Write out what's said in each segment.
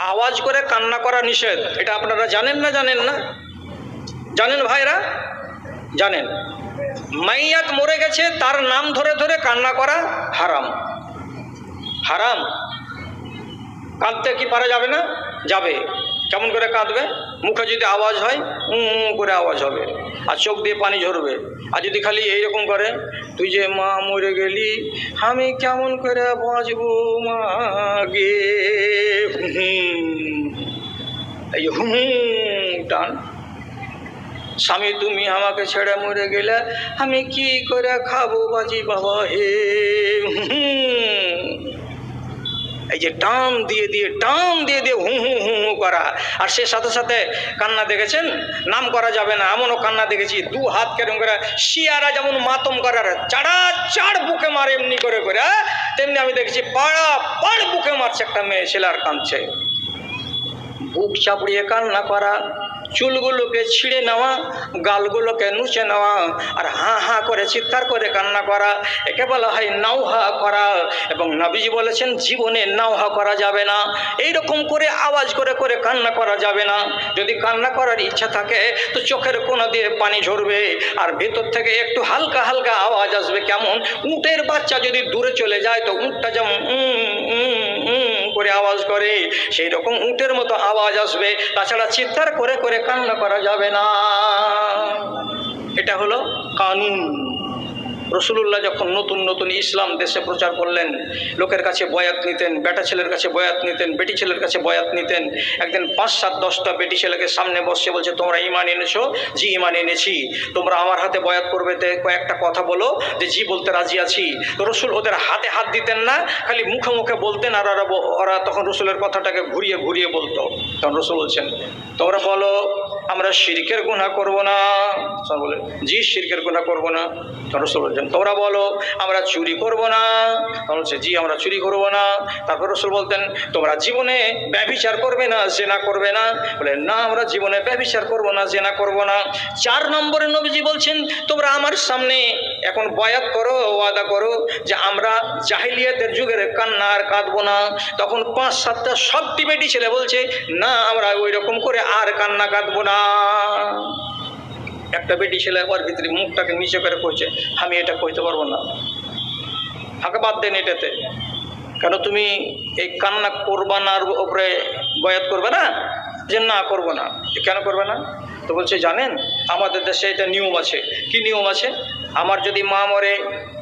আওয়াজ করে কান্না করা নিষেধ, এটা আপনারা জানেন না জানেন না? জানেন ভাইরা? জানেন। মাইয়াত মরে গেছে, তার নাম ধরে ধরে কান্না করা হারাম। হারাম। কাঁদতে কি পারা যাবে না? যাবে। কেমন করে কাঁদবে? মুখে যদি আওয়াজ হয় উঁ উঁ করে আওয়াজ হবে। আর চোখ দিয়ে পানি ঝরবে। আর যদি খালি এইরকম করে, তুই যে মা মরে গেলি, আমি কেমন করে বাঁচবো মা গে। এই হুম, টান। স্বামী, তুমি আমাকে ছেড়ে মরে গেলে আমি কি করে খাব বাজি বাবা হে। যে টাম দিয়ে দিয়ে টাম দিয়ে দিয়ে হু হু হু হু করা। আর সে সাথে সাথে কান্না দেখেছেন? নাম করা যাবে না, এমনও কান্না দেখেছি, দু হাত কেরম করে শিয়ারা যেমন মাতম করার চাড়া চাড় বুকে মারে এমনি করে করে তেমনি আমি দেখেছি পাড়া পাড় বুকে মারছে একটা মেয়ে ছেলে আর কাঁদছে বুক চাপড়িয়ে কান্না করা চুলগুলোকে ছিঁড়ে নেওয়া গালগুলোকে নুচে নেওয়া আর হাঁ হাঁ করে চিৎকার করে কান্না করা একে বলা হয় নাওহা করা। এবং নবীজি বলেছেন জীবনে নাওহা করা যাবে না। এই রকম করে আওয়াজ করে করে কান্না করা যাবে না। যদি কান্না করার ইচ্ছা থাকে তো চোখের কোনা দিয়ে পানি ঝরবে আর ভেতর থেকে একটু হালকা হালকা আওয়াজ আসবে। কেমন? উটের বাচ্চা যদি দূরে চলে যায় তো উটটা যেমন উম, উম, উম করে আওয়াজ করে সেই রকম উটের মতো আওয়াজ আসবে। তাছাড়া চিৎকার করে করে কান্না করা যাবে না। এটা হলো কানুন। রসুলুল্লাহ যখন নতুন নতুন ইসলাম দেশে প্রচার করলেন, লোকের কাছে বয়াত নিতেন, বেটা ছেলের কাছে বয়াত নিতেন, বেটি ছেলের কাছে বয়াত নিতেন, একদিন পাঁচ সাত দশটা বেটি ছেলেকে সামনে বসে বলছে, তোমরা ইমান এনেছো? জি ইমান এনেছি। তোমরা আমার হাতে বয়াত করবে? তে কয়েকটা কথা বলো। যে জি, বলতে রাজি আছি। তো রসুল ওদের হাতে হাত দিতেন না, খালি মুখে মুখে বলতেন আর ওরা ওরা তখন রসুলের কথাটাকে ঘুরিয়ে ঘুরিয়ে বলতো। তখন রসুল বলছেন, তোমরা বলো আমরা শিরকের গুণা করব না। বলে, জি, শিরকের গুণা করব না। রসুল বলছেন, তোমরা বলো, আমরা চুরি করব না। তখন বলছে, জি, আমরা চুরি করব না। তারপর রসুল বলতেন, তোমরা জীবনে ব্যভিচার করবে না, জেনা করবে না। বলে, না, আমরা জীবনে ব্যভিচার করব না, জেনা করব না। চার নম্বরে নবীজি বলছেন, তোমরা আমার সামনে এখন বয়াত করো, ওয়াদা করো যে আমরা জাহিলিয়াতের যুগের কান্না আর কাঁদবো না। তখন পাঁচ, সাতটা সব টিমেটি ছেলে বলছে, না, আমরা ওই রকম করে আর কান্না কাঁদবো না। একটা বেটি ছেলে ওর ভিতরে মুখটাকে নিচে করে কইছে, আমি এটা কইতে পারব না। ফাঁকা বাদ দেন এটাতে। কেন তুমি এই কান্না করবানার উপরে বয়াত করবে না? যে না করব না। কেন করবে না? তো বলছে, জানেন আমাদের দেশে এটা নিয়ম আছে। কি নিয়ম আছে? আমার যদি মা মরে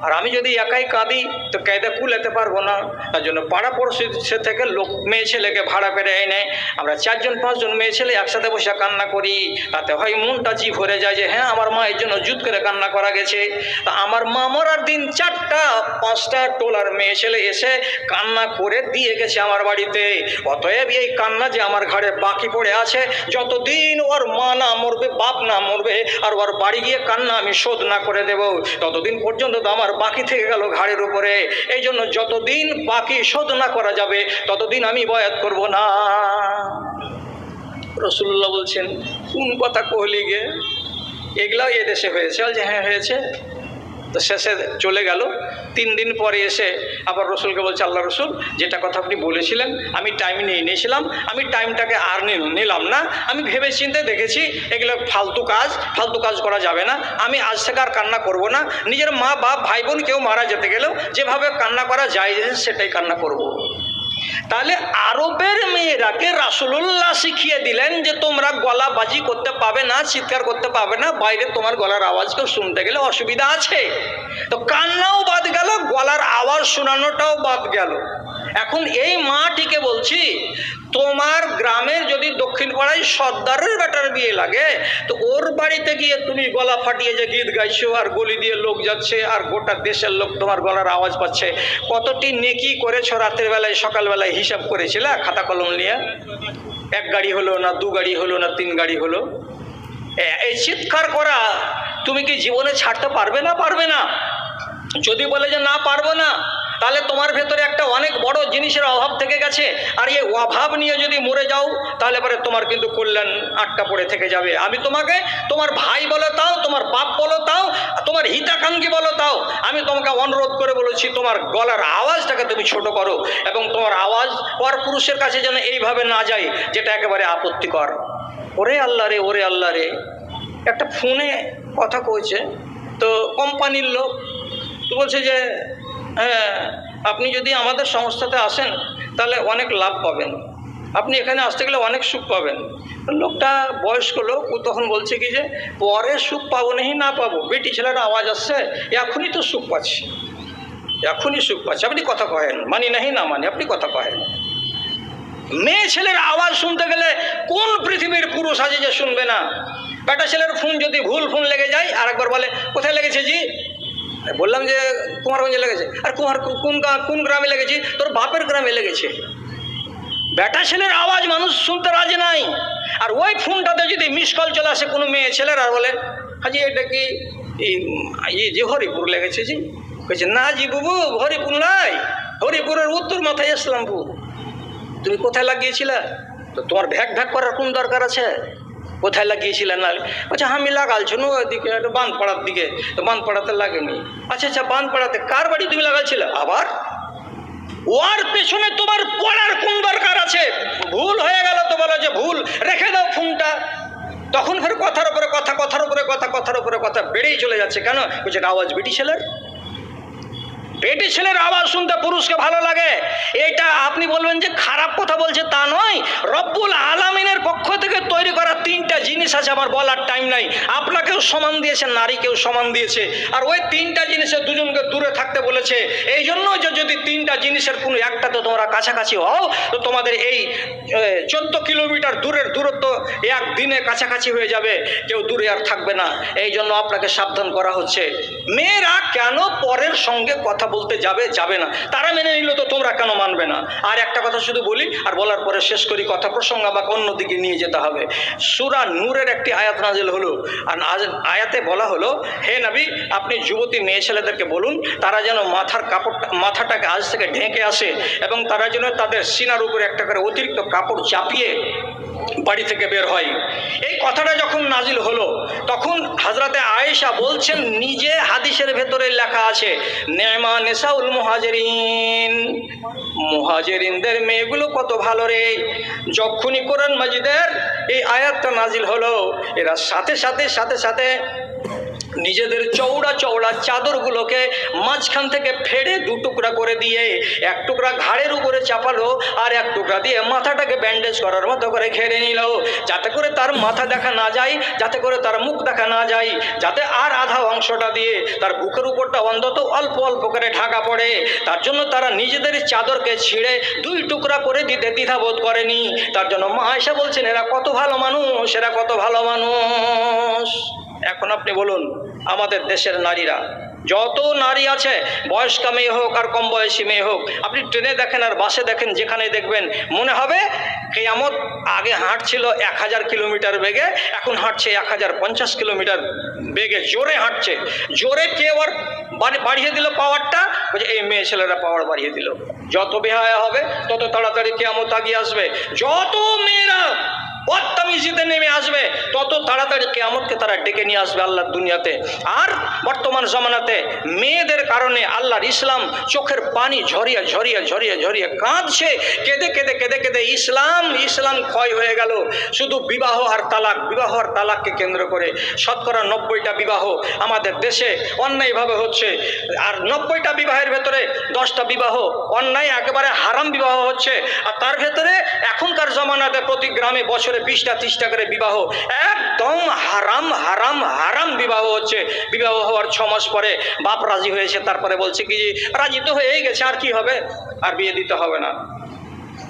আর আমি যদি একাই কাঁদি, তো কায়দা কুলাতে পারব না। তার জন্য পাড়া পড়শি থেকে লোক, মেয়ে ছেলেকে ভাড়া করে এনে আমরা চারজন, পাঁচজন মেয়ে ছেলে একসাথে বসে কান্না করি। তাতে হয় মনটা জি ভরে যায় যে হ্যাঁ আমার মায়ের জন্য জুত করে কান্না করা গেছে। তা আমার মা মরার দিন চারটা, পাঁচটা টোলার মেয়ে ছেলে এসে কান্না করে দিয়ে গেছে আমার বাড়িতে। অতএব এই কান্না যে আমার ঘরে বাকি পড়ে আছে, যতদিন ওর মা না মরবে, বাপ না মরবে আর ওর বাড়ি গিয়ে কান্না আমি শোধ না করে দেব। ততদিন পর্যন্ত তো আমার বাকি থেকে গেল ঘাড়ের উপরে। এই জন্য যতদিন বাকি শোধ না করা যাবে, ততদিন আমি বয়াত করব না। রসুল্লাহ বলছেন, কোন কথা কহলি গে? এগুলাও এদেশে হয়েছে হয়েছে। যে হ্যাঁ হয়েছে। তো শেষে চলে গেল। তিন দিন পরে এসে আবার রসুলকে বলছে, আল্লাহ রসুল, যেটা কথা আপনি বলেছিলেন, আমি টাইম নিয়ে নিয়েছিলাম আমি টাইমটাকে আর নিলাম না। আমি ভেবে চিন্তে দেখেছি, এগুলো ফালতু কাজ ফালতু কাজ করা যাবে না। আমি আজ থেকে আর কান্না করব না। নিজের মা বাপ ভাই বোন কেউ মারা যেতে গেলেও যেভাবে কান্না করা যায়, সেটাই কান্না করব। তাহলে আরবের মেয়েরাকে রাসুলুল্লাহ শিখিয়ে দিলেন যে তোমরা গলা বাজি করতে পাবে না, চিৎকার করতে পাবে না, বাইরে তোমার গলার আওয়াজ কেউ শুনতে গেলে অসুবিধা আছে। তো কান্নাও বাদ গেল, গলার আওয়াজ শোনানোটাও বাদ গেল। এখন এই মাটিকে বলছি, তোমার গ্রামের যদি দক্ষিণ পাড়ায় সর্দারের বেটার বিয়ে লাগে, তো ওর বাড়িতে গিয়ে তুমি গলা ফাটিয়ে যে গীত গাইছো আর গলি দিয়ে লোক যাচ্ছে আর গোটা দেশের লোক তোমার গলার আওয়াজ পাচ্ছে, কতটি নেকি করেছ রাতের বেলায় সকালবেলায় হিসাব করেছিলে খাতা কলম নিয়ে? এক গাড়ি হলো না, দু গাড়ি হলো না, তিন গাড়ি হলো? এই চিৎকার করা তুমি কি জীবনে ছাড়তে পারবে না? পারবে না। যদি বলে যে না, পারব না তাহলে তোমার ভেতরে একটা অনেক বড় জিনিসের অভাব থেকে গেছে। আর এই অভাব নিয়ে যদি মরে যাও, তাহলে পরে তোমার কিন্তু কল্যাণ আটকা পড়ে থেকে যাবে। আমি তোমাকে, তোমার ভাই বলে তাও, তোমার বাপ বলো তাও, তোমার হিতাকাঙ্ক্ষী বলো তাও, আমি তোমাকে অনুরোধ করে বলেছি, তোমার গলার আওয়াজটাকে তুমি ছোট করো এবং তোমার আওয়াজ পর পুরুষের কাছে যেন এইভাবে না যায়, যেটা একেবারে আপত্তিকর। ওরে আল্লাহ রে, ওরে আল্লাহ রে। একটা ফোনে কথা কয়েছে তো কোম্পানির লোক, তো বলছে যে হ্যাঁ আপনি যদি আমাদের সংস্থাতে আসেন, তাহলে অনেক লাভ পাবেন। আপনি এখানে আসতে গেলে অনেক সুখ পাবেন। লোকটা বয়স্ক লোক, ও তখন বলছে কি যে, পরে সুখ পাবো নাহি না পাবো। বেটি ছেলের আওয়াজ আসছে, এখনই তো সুখ পাচ্ছি। এখনই সুখ পাচ্ছি। আপনি কথা কহেন। মানি নাহি, না মানি, আপনি কথা কহেন। মেয়ে ছেলের আওয়াজ শুনতে গেলে কোন পৃথিবীর পুরুষ আছে যে শুনবে না? বেটা ছেলের ফোন যদি ভুল ফোন লেগে যায় আর একবার বলে, কোথায় লেগেছে জি? বললাম যে কুমারগঞ্জে লেগেছে। আর কুমার কোন কোন গ্রামে লেগেছে? তোর বাপের গ্রামে লেগেছে। বেটা ছেলের আওয়াজ মানুষ শুনতে রাজি নাই। আর ওই ফোনটাতে যদি মিস কল চলে আসে কোনো মেয়ে ছেলের, আর বলে, হাজি, এটা কি এই যে হরিপুর লেগেছে জি? বলছে না জি বুবু, হরিপুর নাই। হরিপুরের উত্তর মাথায় ইসলামপুর তুমি কোথায় লাগিয়েছিলে? তো তোমার ভ্যাক ভ্যাক করার কোন দরকার আছে? কোথায় লাগিয়েছিলে না আচ্ছা আমি লাগালছো না ওইদিকে একটু বাঁধপাড়ার দিকে। তো বাঁধপাড়াতে লাগেনি। আচ্ছা আচ্ছা বাঁধপাড়াতে কার বাড়ি তুমি লাগাইছিলে? আবার? ওয়ার পেছনে তোমার পড়ার কোন দরকার আছে? ভুল হয়ে গেল তো বলো যে ভুল। রেখে দাও ফোনটা। তখন ফের কথার উপরে কথা, কথার উপরে কথা, কথার উপরে কথা বেড়েই চলে যাচ্ছে। কেন? বলছে আওয়াজ বেটি ছেলের বেটি ছেলের আওয়াজ শুনতে পুরুষকে ভালো লাগে। এটা আপনি বলবেন যে খারাপ কথা বলছে তা নয়। রব্বুল আলামিনের পক্ষ থেকে তৈরি করা তিনটা জিনিস আছে আমার বলার টাইম নাই। আপনাকেও সমান দিয়েছে, নারীকেও সমান দিয়েছে। আর ওই তিনটা জিনিসের দুজনকে দূরে থাকতে বলেছে। এই জন্য যে যদি তিনটা জিনিসের কোনো একটাতে তোমরা কাছাকাছি হও, তো তোমাদের এই চোদ্দ কিলোমিটার দূরের দূরত্ব একদিনে কাছাকাছি হয়ে যাবে। কেউ দূরে আর থাকবে না। এই জন্য আপনাকে সাবধান করা হচ্ছে। মেয়েরা কেন পরের সঙ্গে কথা বলতে যাবে যাবে না। তারা মেনে নিল তো তোমরা কেন মানবে না? আর একটা কথা শুধু বলি, আর বলার পরে শেষ করি কথা, প্রসঙ্গ আমাকে অন্যদিকে নিয়ে যেতে হবে। সুরা নূরের একটি আয়াত নাজিল হলো। আর আয়াতে বলা হলো, হে নবী, আপনি যুবতী মেয়ে ছেলেদেরকে বলুন, তারা যেন মাথার কাপড় মাথাটাকে আজ থেকে ঢেকে আসে এবং তারা যেন তাদের সিনার উপরে একটা করে অতিরিক্ত কাপড় চাপিয়ে বাড়ি থেকে বের হয়। এই কথাটা যখন নাজিল হলো, তখন হাজরাতে আয়েশা বলছেন, নিজে হাদিসের ভেতরে লেখা আছে, নেমা নেশাউল মহাজেরিন। মহাজেরিনদের মেয়েগুলো কত ভালো রে। যখনই কোরআন মাজিদের এই আয়াতটা নাজিল হলো, এরা সাথে সাথে সাথে সাথে নিজেদের চৌড়া চৌড়া চাদরগুলোকে মাঝখান থেকে ফেড়ে দু টুকরা করে দিয়ে এক টুকরা ঘাড়ের উপরে চাপালো আর এক টুকরা দিয়ে মাথাটাকে ব্যান্ডেজ করার মতো করে ঘেরে নিল। যাতে করে তার মাথা দেখা না যায়, যাতে করে তার মুখ দেখা না যায়, যাতে আর আধা অংশটা দিয়ে তার বুকের উপরটা অন্তত অল্প অল্প করে ঢাকা পড়ে। তার জন্য তারা নিজেদের চাদরকে ছিঁড়ে দুই টুকরা করে দিতে দ্বিধাবোধ করেনি। তার জন্য মা এসে বলছেন, এরা কত ভালো মানুষ, এরা কত ভালো মানুষ। এখন আপনি বলুন, আমাদের দেশের নারীরা, যত নারী আছে, বয়স্কা মেয়ে হোক আর কম বয়সী মেয়ে হোক, আপনি ট্রেনে দেখেন আর বাসে দেখেন, যেখানে দেখবেন, মনে হবে কেয়ামত আগে হাঁটছিল এক হাজার কিলোমিটার বেগে, এখন হাঁটছে এক হাজার পঞ্চাশ কিলোমিটার বেগে, জোরে হাঁটছে। জোরে কেউ আর বাড়িয়ে দিল পাওয়ারটা বলছে, এই মেয়ে ছেলেরা পাওয়ার বাড়িয়ে দিল। যত বেহায়া হবে, তত তাড়াতাড়ি কেয়ামত আগিয়ে আসবে। যত মেয়েরা বদতামিজিতে নেমে আসবে, তত তাড়াতাড়ি কেয়ামতকে তারা ডেকে নিয়ে আসবে আল্লাহর দুনিয়াতে। আর বর্তমান জমানাতে মেয়েদের কারণে আল্লাহর ইসলাম চোখের পানি ঝরিয়ে ঝরিয়ে ঝরিয়ে ঝরিয়ে কাঁদছে। কেঁদে কেঁদে কেঁদে কেঁদে ইসলাম ইসলাম ক্ষয় হয়ে গেল। শুধু বিবাহ আর তালাক, বিবাহ আর তালাককে কেন্দ্র করে শতকরা নব্বইটা বিবাহ আমাদের দেশে অন্যায়ভাবে হচ্ছে। আর নব্বইটা বিবাহের ভেতরে দশটা বিবাহ অন্যায়, একেবারে হারাম বিবাহ হচ্ছে। আর তার ভেতরে এখনকার জমানাতে প্রতি গ্রামে বছরে বিশটা, ত্রিশটা করে বিবাহ, একদম হারাম হারাম হারাম বিবাহ হচ্ছে। বিবাহ হওয়ার ছ মাস পরে বাপ রাজি হয়েছে, তারপরে বলছে কি রাজি তো হয়েই গেছে, আর কি হবে? আর বিয়ে দিতে হবে না।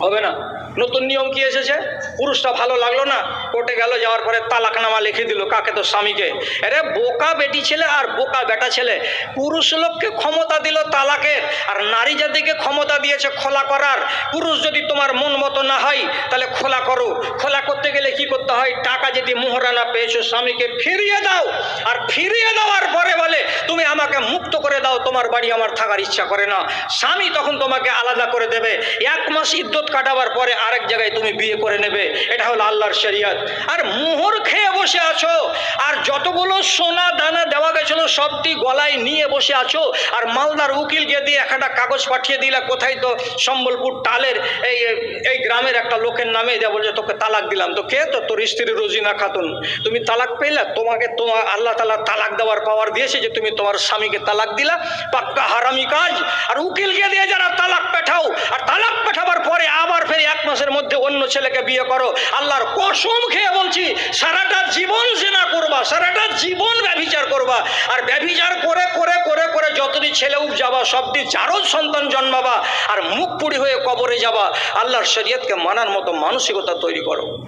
হবে না? নতুন নিয়ম কি এসেছে? পুরুষটা ভালো লাগল না? কোর্টে গেল, যাওয়ার পরে তালাকনামা লিখে দিল, কাকে তো স্বামীকে? আরে, বোকা বেটি ছেলে আর বোকা বেটা ছেলে। পুরুষ লোককে ক্ষমতা দিল তালাকের, আর নারী জাতিকে ক্ষমতা দিয়েছে খোলা করার। পুরুষ যদি তোমার মন মতো না হয়, তাহলে খোলা করো। খোলা করতে গেলে কি করতে হয়? টাকা যদি মোহরানা পেয়েছ স্বামীকে, ফিরিয়ে দাও। আর ফিরিয়ে দেওয়ার পরে বলে, তুমি আমাকে মুক্ত করে দাও, তোমার বাড়ি আমার থাকার ইচ্ছা করে না। স্বামী তখন তোমাকে আলাদা করে দেবে। এক মাস ইদ্যত কাটাবার পরে আরেক জায়গায় তুমি বিয়ে করে নেবে, এটা হলো আল্লাহর শরিয়ত। আর মোহর খেয়ে বসে আছো, আর যতগুলো সোনা দানা দেওয়া গেছিল, সবটি গলায় নিয়ে বসে আছো, আর মালদার উকিল গিয়ে দিয়ে একটা কাগজ পাঠিয়ে দিলা, কোথায় তো সম্বলপুর টালের এই এই গ্রামের একটা লোকের নামে দেওয়া বলছে তোকে তালাক দিলাম। তো কে তো তোর স্ত্রী রোজিনা খাতুন? তুমি তালাক পেলে? তোমাকে তোমার আল্লাহ তালা তালাক দেওয়ার পাওয়ার দিয়েছে যে তুমি তোমার স্বামীকে তালাক দিলা, পাক্কা হারামি কাজ। আর উকিলকে দিয়ে যারা তালাক পেঠাও, আর তালাক পেঠাবার পরে আবার ফের এক মাসের মধ্যে অন্য ছেলেকে বিয়ে করো, আল্লাহর কসম খেয়ে বলছি, সারাটা জীবন জেনা করবা, সারাটা জীবন ব্যভিচার করবা। আর ব্যভিচার করে করে করে করে যতটি ছেলে উপজাবা সবটি জারজ সন্তান জন্মাবা আর মুখ পুড়ি হয়ে কবরে যাবা, আল্লাহর শরীয়তকে মানার মতো মানসিকতা তৈরি করো।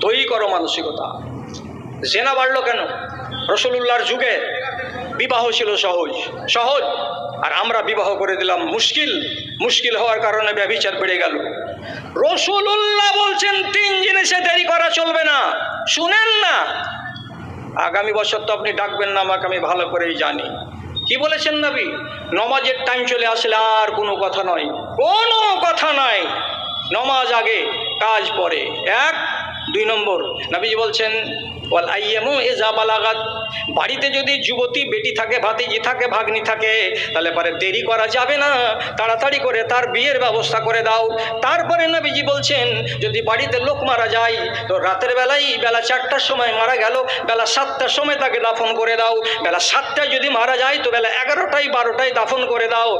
তৈরি করো মানসিকতা। জেনা বাড়লো কেন? রসুলুল্লাহর যুগে বিবাহ ছিল সহজ। সহজ। আর আমরা বিবাহ করে দিলাম। মুশকিল মুশকিল হওয়ার কারণে ব্যবিচার বেড়ে গেল। রসুলুল্লাহ বলছেন, তিন জিনিসে দেরি করা চলবে না। শুনেন না। আগামী বছর তো আপনি ডাকবেন না, আমাকে আমি ভালো করেই জানি। কি বলেছেন নবী? নমাজের টাইম চলে আসলে আর কোনো কথা নয়। কোনো কথা নয় নমাজ আগে, কাজ পরে। এক, দুই নম্বর, নবীজি বলছেন এ বাড়িতে যদি যুবতী, বেটি থাকে, ভাতিজি থাকে, ভাগ্নি থাকে, তাহলে পরে দেরি করা যাবে না। তাড়াতাড়ি করে তার বিয়ের ব্যবস্থা করে দাও। তারপরে নবীজি বলছেন, যদি বাড়িতে লোক মারা যায়, তো রাতের বেলায়, বেলা চারটার সময় মারা গেল, বেলা সাতটার সময় তাকে দাফন করে দাও। বেলা সাতটায় যদি মারা যায়, তো বেলা এগারোটায়, বারোটায় দাফন করে দাও।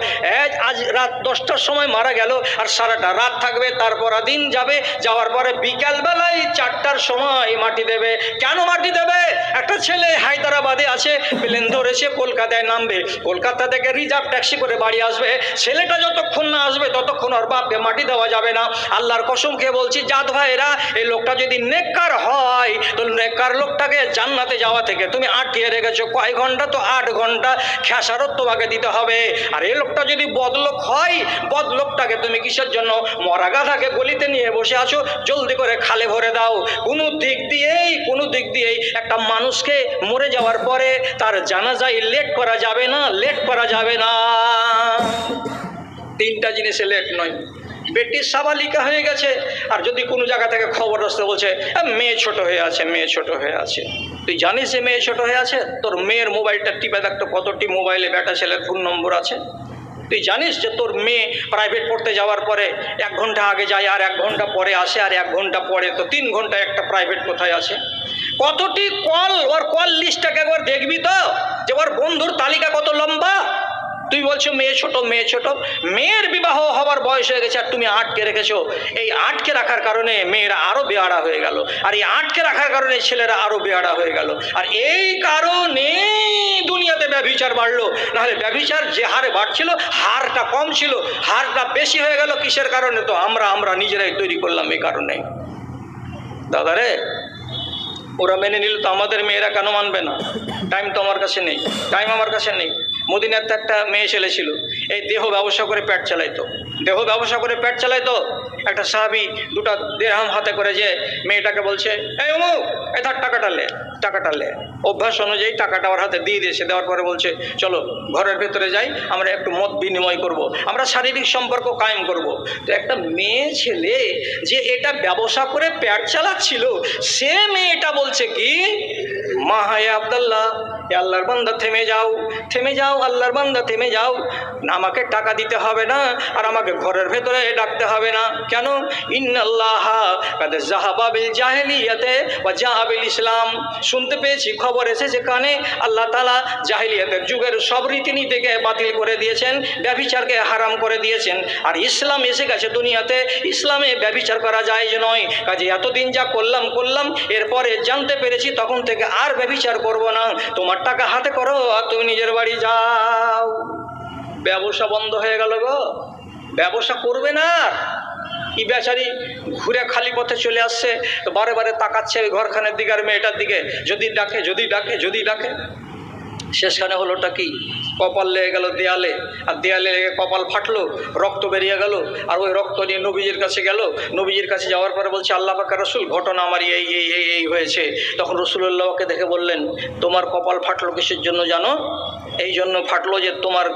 আজ রাত দশটার সময় মারা গেল, আর সারাটা রাত থাকবে, তারপর দিন যাবে, যাওয়ার পরে বিকালবেলায় চারটার সময় মাটি দেবে। কেন মাটি দেবে। একটা ছেলে হায়দ্রাবাদে আছে প্লেন ধরেছে কলকাতায় নামবে। কলকাতা থেকে রিজার্ভ ট্যাক্সি করে বাড়ি আসবে। ছেলেটা যতক্ষণ না আসবে, ততক্ষণ ওর বাপকে মাটি দেওয়া যাবে না। আল্লাহর কসমকে বলছি, জাত ভাইরা এই লোকটা যদি নেককার হয়, তো নেককার লোকটাকে জান্নাতে যাওয়া থেকে তুমি আটকিয়ে রেখেছো। কয় ঘণ্টা? তো আট ঘণ্টা খেসারত তোমাকে দিতে হবে। আর এই লোকটা যদি বদলোক হয়, বদলোকটাকে তুমি কিসের জন্য? মরা গাধাকে গলিতে নিয়ে বসে আছো, জলদি করে খালে ভরে দাও। কোনো দিক দিয়েই, কোনো দিক দিয়েই একটা মানুষকে মরে যাওয়ার পরে তার জানাজাই লেট করা যাবে না লেট করা যাবে না। তিনটা জিনিসে লেট নয়। বেটি সাবালিকা হয়ে গেছে আর যদি কোনো জায়গা থেকে খবর আসতে বলছে "আ, মেয়ে ছোট হয়ে আছে মেয়ে ছোট হয়ে আছে। তুই জানিস যে মেয়ে ছোট হয়ে আছে? তোর মেয়ের মোবাইলটা টিপে দেখতো কতটি মোবাইলে বেটা ছেলের ফোন নম্বর আছে? তুই জানিস যে তোর মেয়ে প্রাইভেট পড়তে যাওয়ার পরে এক ঘণ্টা আগে যায় আর এক ঘণ্টা পরে আসে আর এক ঘণ্টা পরে তো তিন ঘণ্টা একটা প্রাইভেট কোথায় আছে? কতটি কল ওর কল লিস্টটাকে একবার দেখবি তো, যে ওর বন্ধুর তালিকা কত লম্বা? তুই বলছো মেয়ে ছোট মেয়ে ছোট। মেয়ের বিবাহ হবার বয়স হয়ে গেছে আর তুমি আটকে রেখেছো। এই আটকে রাখার কারণে মেয়েরা আরও বেয়াড়া হয়ে গেল। আর এই আটকে রাখার কারণে ছেলেরা আরও বেয়াড়া হয়ে গেল। আর এই কারণে ব্যভিচার বাড়লো, নাহলে ব্যবিচার যে হারে বাড়ছিল, হারটা কম ছিল, হারটা বেশি হয়ে গেল কিসের কারণে? তো আমরা আমরা নিজেরাই তৈরি করলাম এই কারণে দাদা রে ওরা মেনে নিল তো আমাদের মেয়েরা কেন মানবে না? টাইম তো আমার কাছে নেই টাইম আমার কাছে নেই। মদিনার তো একটা মেয়ে ছেলে ছিল, এই দেহ ব্যবসা করে পেট চালাইতো দেহ ব্যবসা করে পেট চালাইতো, একটা সাহাবি দুটা দেড়হাম হাতে করে যে মেয়েটাকে বলছে, এই অমুক এ তার টাকাটা লে টাকাটা লে অভ্যাস অনুযায়ী টাকাটা ওর হাতে দিয়ে দিয়েছে, দেওয়ার পরে বলছে, চলো ঘরের ভেতরে যাই, আমরা একটু মত বিনিময় করব। আমরা শারীরিক সম্পর্ক কায়েম করব। তো একটা মেয়ে ছেলে যে এটা ব্যবসা করে পেট চালাচ্ছিল, সে মেয়েটা বলছে কি, মা হায় আবদাল্লাহ আল্লাহর বান্দা থেমে যাও থেমে যাও আল্লাহর বান্দা থেমে যাও। আমাকে টাকা দিতে হবে না, আর আমাকে ঘরের ভেতরে ডাকতে হবে না। কেন? ইন্নাল্লাহ জাহাবাবিল জাহেলিয়াতে বা জাহাবিল ইসলাম। শুনতে পেয়েছি, খবর এসেছে কানে। আল্লাহ তালা জাহিলিয়াতের যুগের সব রীতিনীতিকে বাতিল করে দিয়েছেন, ব্যভিচারকে হারাম করে দিয়েছেন। আর ইসলাম এসে গেছে দুনিয়াতে। ইসলামে ব্যভিচার করা যায় যে নয়। কাজে এতদিন যা করলাম করলাম, এরপরে জানতে পেরেছি, তখন থেকে আর ব্যভিচার করব না। তোমার টাকা হাতে করো, আর তুমি নিজের বাড়ি যাও। ব্যবসা বন্ধ হয়ে গেল গো। ব্যবসা করবে না। কি বেচারি ঘুরে খালি পথে চলে আসছে, বারে বারে তাকাচ্ছে ওই ঘরখানের দিকে আর মেয়েটার দিকে। যদি ডাকে যদি ডাকে যদি ডাকে। শেষখানে হলোটা কি? কপাল লেগে গেল দেয়ালে। আর দেয়ালে লেগে কপাল ফাটলো, রক্ত বেরিয়ে গেল। আর ওই রক্ত নিয়ে নবীজির কাছে গেল। নবীজির কাছে যাওয়ার পরে বলছে, আল্লাহ পাকা রসুল, ঘটনা আমার এই এই এই এই হয়েছে। তখন রসুল্লাহকে দেখে বললেন, তোমার কপাল ফাটলো কিসের জন্য জানো? এই জন্য ফাটলো যে তোমার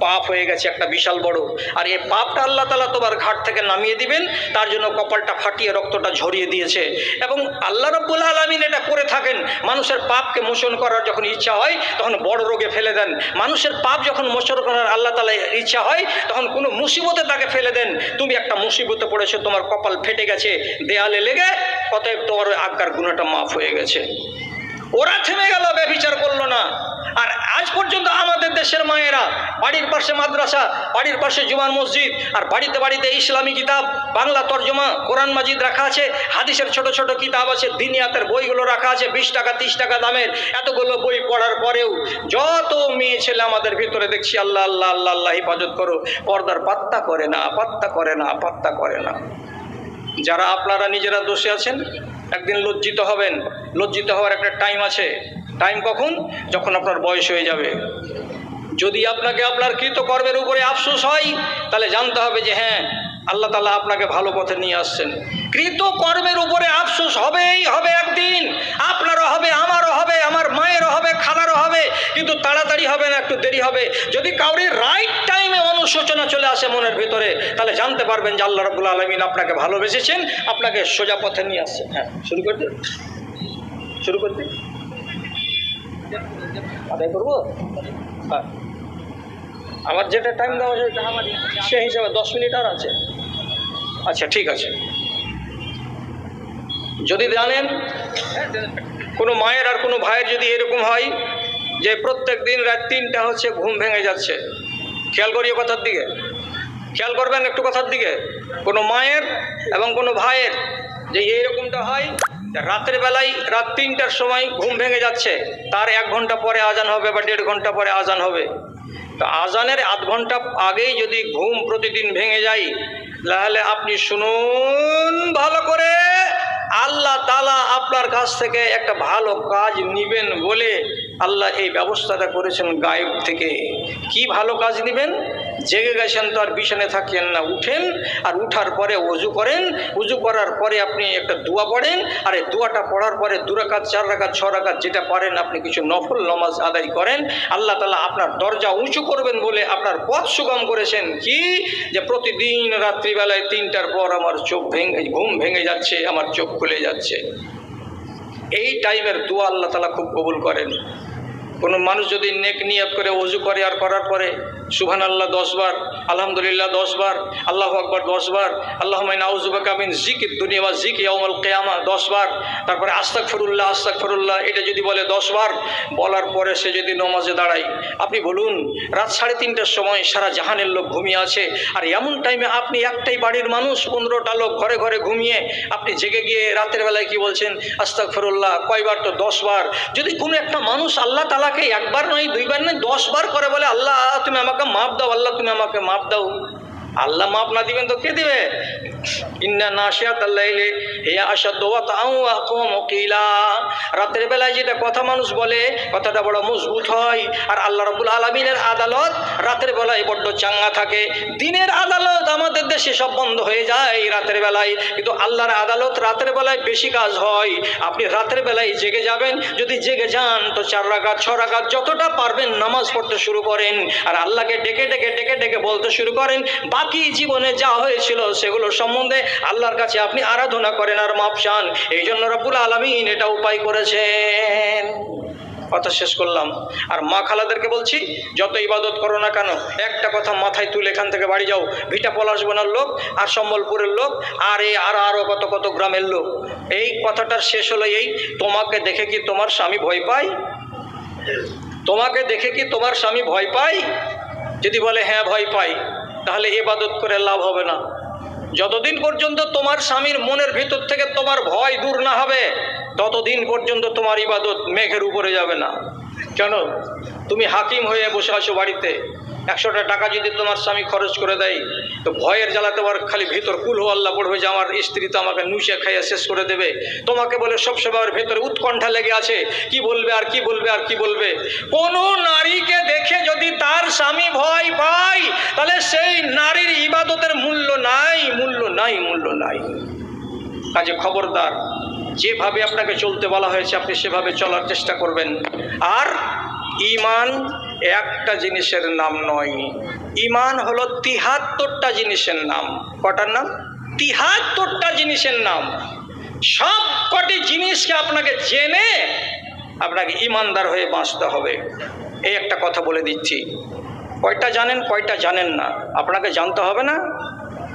পাপ হয়ে গেছে একটা বিশাল বড়। আর এই পাপটা আল্লাহ তালা তোমার ঘাট থেকে নামিয়ে দিবেন, তার জন্য কপালটা ফাটিয়ে রক্তটা ঝরিয়ে দিয়েছে। এবং আল্লাহ রব্বুল আলমিন এটা করে থাকেন, মানুষের পাপকে মোচন করার যখন ইচ্ছা হয়, তখন বড় রোগে ফেলে দেন। মানুষের পাপ যখন মোচন করার আল্লাহ তালা ইচ্ছা হয়, তখন কোনো মুসিবতে তাকে ফেলে দেন। তুমি একটা মুসিবতে পড়েছো, তোমার কপাল ফেটে গেছে, দেয়ালে লেগে, অতএব তোমার আজ্ঞার গুণাটা মাফ হয়ে গেছে। ওরা থেমে গেল ব্যভিচার করল না। আর আজ পর্যন্ত আমাদের দেশের মায়েরা বাড়ির পাশে মাদ্রাসা, বাড়ির পাশে জুমান মসজিদ আর বাড়িতে বাড়িতে ইসলামী কিতাব, বাংলা তর্জমা, কোরআন মাজিদ রাখা আছে, হাদিসের ছোট ছোট কিতাব আছে দিনিয়াতের বইগুলো রাখা আছে, বিশ টাকা, তিরিশ টাকা দামের এতগুলো বই পড়ার পরেও যত মেয়ে ছেলে আমাদের ভিতরে দেখছি, আল্লাহ আল্লাহ আল্লাহ আল্লাহ, হিফাজত করো, পর্দার পাত্তা করে না, পাত্তা করে না, পাত্তা করে না। যারা আপনারা নিজেরা দোষে আছেন, একদিন লজ্জিত হবেন, লজ্জিত হওয়ার একটা টাইম আছে। টাইম কখন? যখন আপনার বয়স হয়ে যাবে। যদি আপনাকে আপনার কৃতকর্মের উপরে আফসোস হয়, তাহলে জানতে হবে যে হ্যাঁ আল্লাহ তালা আপনাকে ভালো পথে নিয়ে আসছেন। কৃতকর্মের উপরে আফসোস হবেই হবে একদিন। আপনারও হবে, আমারও হবে, আমার মায়েরও হবে, খালারও হবে। কিন্তু তাড়াতাড়ি হবে না, একটু দেরি হবে। যদি কাউরির রাইট টাইমে অনুশোচনা চলে আসে মনের ভিতরে, তাহলে জানতে পারবেন যে আল্লাহ রবুল্লা আলমিন আপনাকে ভালোবেসেছেন, আপনাকে সোজা পথে নিয়ে আসছেন। হ্যাঁ শুরু করতে। শুরু করতে। আদায় করব? হ্যাঁ। আমার যেটা টাইম দেওয়া হয়েছে সেই হিসাবে দশ মিনিট আর আছে। আচ্ছা ঠিক আছে। যদি জানেন, কোনো মায়ের আর কোনো ভাইয়ের যদি এরকম হয় যে প্রত্যেক দিন রাত তিনটা হচ্ছে ঘুম ভেঙে যাচ্ছে, খেয়াল করিও কথার দিকে। খেয়াল করবেন একটু কথার দিকে। কোনো মায়ের এবং কোনো ভাইয়ের যে এইরকমটা হয় রাতের বেলায় রাত তিনটার সময় ঘুম ভেঙে যাচ্ছে। তার এক ঘণ্টা পরে আজান হবে বা দেড় ঘণ্টা পরে আজান হবে। তো আজানের আধ ঘণ্টা আগেই যদি ঘুম প্রতিদিন ভেঙে যায়, তাহলে আপনি শুনুন ভালো করে, আল্লাহ তালা আপনার কাছ থেকে একটা ভালো কাজ নিবেন বলে আল্লাহ এই ব্যবস্থাটা করেছেন গায়েব থেকে। কি ভালো কাজ নিবেন? জেগে গেছেন তো আর বিছানে থাকেন না, উঠেন আর উঠার পরে অজু করেন। উজু করার পরে আপনি একটা দোয়া পড়েন, আর এই দোয়াটা পড়ার পরে দু রাকাত, চার রাকাত, ছ রাকাত যেটা পারেন আপনি কিছু নফল নমাজ আদায় করেন। আল্লাহ তালা আপনার দরজা উঁচু করবেন বলে আপনার পথ সুগম করেছেন। কি? যে প্রতিদিন রাত্রিবেলায় তিনটার পর আমার চোখ ভেঙে, ঘুম ভেঙে যাচ্ছে, আমার চোখ খুলে যাচ্ছে। এই টাইমের দোয়া আল্লাহ তালা খুব কবুল করেন। কোনো মানুষ যদি নেক নিয়াত করে, অজু করে আর করার পরে সুহান আল্লাহ দশবার, আলহামদুলিল্লাহ দশবার, আল্লাহ আকবর দশবার আল্লাহ নাউজুবাকামিন জিক দুনিয়া জিক ইয়াউমাল কেয়ামা দশবার, তারপরে আস্তাক ফরুল্লাহ আস্তাক ফরুল্লাহ এটা যদি বলে দশবার, বলার পরে সে যদি নমাজে দাঁড়ায়, আপনি বলুন, রাত সাড়ে তিনটার সময় সারা জাহানের লোক ঘুমিয়ে আছে, আর এমন টাইমে আপনি একটাই বাড়ির মানুষ, পনেরোটা লোক ঘরে ঘরে ঘুমিয়ে, আপনি জেগে গিয়ে রাতের বেলায় কি বলছেন আস্তাক ফরুল্লাহ কয়বার তো দশবার, যদি কোনো একটা মানুষ আল্লাহ তালাকে একবার নয়, দুইবার নয়, দশবার করে বলে, আল্লাহ, তুমি আমাকে মাপ দাও, আল্লাহ, তুমি আমাকে মাপ দাও। আল্লাহ মাপ না দিবেন তো কে দিবে? রাতের বেলায় যেটা কথা মানুষ বলে, কথাটা বড় মজবুত হয়। আর আল্লাহ রাব্বুল আলামিনের আদালত রাতের বেলায় বড্ড চাঙ্গা থাকে। দিনের আদালত আমাদের দেশে সব বন্ধ হয়ে যায় রাতের বেলায়। কিন্তু আল্লাহর আদালত রাতের বেলায় বেশি কাজ হয়। আপনি রাতের বেলায় জেগে যাবেন। যদি জেগে যান, তো চার রাকাত, ছ রাকাত যতটা পারবেন নামাজ পড়তে শুরু করেন। আর আল্লাহকে ডেকে ডেকে ডেকে ডেকে বলতে শুরু করেন বাকি জীবনে যা হয়েছিল সেগুলো সম্বন্ধে আল্লাহর কাছে আপনি আরাধনা করেন আর মাপ চান। এই জন্য রব্বুল আলমিন এটা উপায় করেছেন। কথা শেষ করলাম। আর মা খালাদেরকে বলছি, যত ইবাদত করো না কেন, একটা কথা মাথায় তুলে এখান থেকে বাড়ি যাও। ভিটা পলাশ বোনার লোক আর সম্বলপুরের লোক আর এই আর আরও কত কত গ্রামের লোক। এই কথাটার শেষ হলো এই, তোমাকে দেখে কি তোমার স্বামী ভয় পায়? তোমাকে দেখে কি তোমার স্বামী ভয় পায়? যদি বলে হ্যাঁ ভয় পাই তাহলে এবাদত করে লাভ হবে না। যতদিন পর্যন্ত তোমার স্বামীর মনের ভিতর থেকে তোমার ভয় দূর না হবে, ততদিন পর্যন্ত তোমার ইবাদত মেঘের উপরে যাবে না। কেন তুমি হাকিম হয়ে বসে আছো বাড়িতে। একশোটা টাকা যদি তোমার স্বামী খরচ করে দেয়, তো ভয়ের জ্বালাতে ওর খালি ভিতর কুল আল্লাহ পড়বে যে আমার স্ত্রী তো আমাকে নুচে খাইয়ে শেষ করে দেবে। তোমাকে বলে সবসময় ওর ভেতরে উৎকণ্ঠা লেগে আছে, কি বলবে আর কি বলবে আর কি বলবে? কোনো নারীকে দেখে যদি তার স্বামী ভয় পায়, তাহলে সেই নারীর ইবাদতের মূল্য নাই মূল্য নাই মূল্য নাই। কাজে খবরদার, যেভাবে আপনাকে চলতে বলা হয়েছে, আপনি সেভাবে চলার চেষ্টা করবেন। আর ইমান একটা জিনিসের নাম নয়। ইমান হলো তিহাত্তরটা জিনিসের নাম। কটার নাম? তিহাত্তরটা জিনিসের নাম। সব কটি জিনিসকে আপনাকে জেনে আপনাকে ইমানদার হয়ে বাঁচতে হবে। এই একটা কথা বলে দিচ্ছি। কয়টা জানেন কয়টা জানেন না? আপনাকে জানতে হবে না?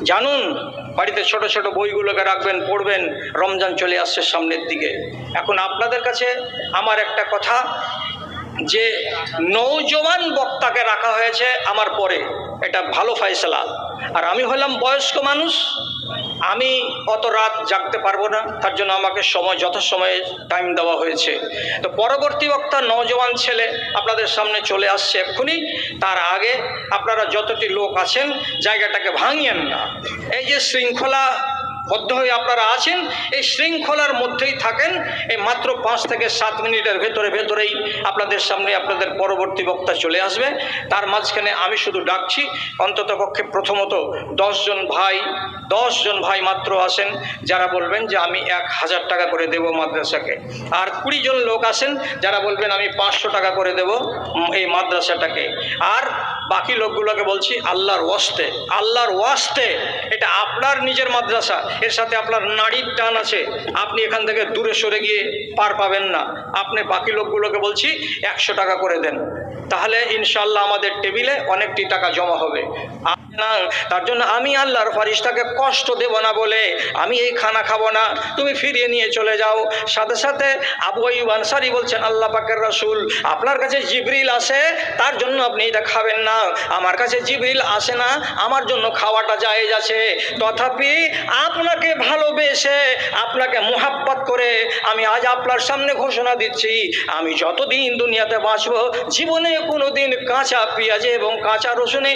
জানুন। বাড়িতে ছোট ছোট বইগুলোকে রাখবেন, পড়বেন। রমজান চলে আসছে সামনের দিকে। এখন আপনাদের কাছে আমার একটা কথা। যে নৌজওয়ান বক্তাকে রাখা হয়েছে আমার পরে, এটা ভালো ফয়সলা। আর আমি হলাম বয়স্ক মানুষ, আমি অত রাত জাগতে পারব না, তার জন্য আমাকে সময়, যথাসময়ে টাইম দেওয়া হয়েছে। তো পরবর্তী বক্তা নজওয়ান ছেলে আপনাদের সামনে চলে আসছে এক্ষুনি। তার আগে আপনারা যতটি লোক আছেন, জায়গাটাকে ভাঙিয়েন না। এই যে শৃঙ্খলা বদ্ধ হয়ে আপনারা আছেন এই শৃঙ্খলার মধ্যেই থাকেন, এই মাত্র পাঁচ থেকে সাত মিনিটের ভেতরে ভেতরেই আপনাদের সামনে আপনাদের পরবর্তী বক্তা চলে আসবে। তার মাঝখানে আমি শুধু ডাকছি, অন্তত পক্ষে প্রথমত দশজন ভাই দশজন ভাই মাত্র আসেন, যারা বলবেন যে আমি এক হাজার টাকা করে দেব মাদ্রাসাকে। আর কুড়ি জন লোক আসেন, যারা বলবেন আমি পাঁচশো টাকা করে দেব এই মাদ্রাসাটাকে। আর বাকি লোকগুলোকে বলছি, আল্লাহর ওয়াস্তে আল্লাহর ওয়াস্তে, এটা আপনার নিজের মাদ্রাসা, এর সাথে আপনার নারীর টান আছে, আপনি এখান থেকে দূরে সরে গিয়ে পার পাবেন না। আপনি বাকি লোকগুলোকে বলছি, একশো টাকা করে দেন। তাহলে ইনশাল্লাহ আমাদের টেবিলে অনেকটি টাকা জমা হবে। না, তার জন্য আমি আল্লাহর ফারিস্তাকে কষ্ট দেব না বলে আমি এই খানা খাব না। তুমি ফিরিয়ে নিয়ে চলে যাও। সাথে সাথে আবু আইব আনসারি বলছেন, আল্লাহ পাকের রাসূল, আপনার কাছে জিবরিল আসে, তার জন্য আপনি এটা খাবেন না। আমার কাছে জিবরিল আসে না, আমার জন্য খাওয়াটা জায়েজ আছে। তথাপি আপনাকে ভালোবেসে আপনাকে মোহাব্বত করে আমি আজ আপনার সামনে ঘোষণা দিচ্ছি, আমি যতদিন দুনিয়াতে বাঁচব, জীবনে কোনো দিন কাঁচা পেঁয়াজে এবং কাঁচা রসুনে